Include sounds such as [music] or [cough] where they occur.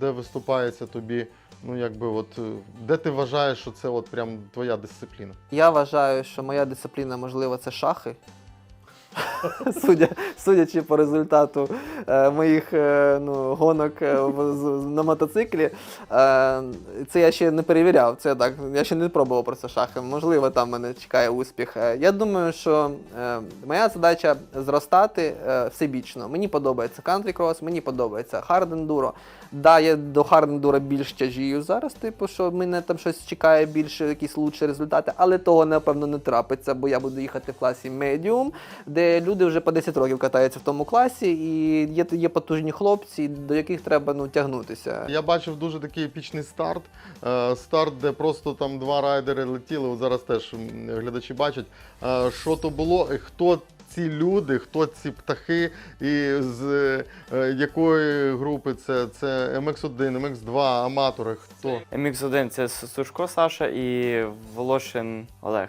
Де виступається тобі, ну якби от е, де ти вважаєш, що це от прям твоя дисципліна? Я вважаю, що моя дисципліна, можливо, це шахи. [laughs] Судя, судячи по результату е, моїх е, ну, гонок е, в- з- на мотоциклі, е, це я ще не перевіряв. Це так, я ще не пробував просто шахи. Можливо, там мене чекає успіх. Е, Я думаю, що е, моя задача зростати е, всебічно. Мені подобається кантрі-крос, мені подобається хард-ендуро. Да, я до хард-ендуро більш тяжію зараз, типу, що мене там щось чекає більше, якісь лучші результати, але того, напевно, не трапиться, бо я буду їхати в класі медіум, де люди вже по 10 років катаються в тому класі, і є, є потужні хлопці, до яких треба ну, тягнутися. Я бачив дуже такий епічний старт. Е, Старт, де просто там два райдери летіли. От зараз теж глядачі бачать. Е, Що то було, і хто ці люди, хто ці птахи, і з е, якої групи це? Це MX1, MX2, аматори. Хто? MX1 це Сушко Саша і Волошин Олег.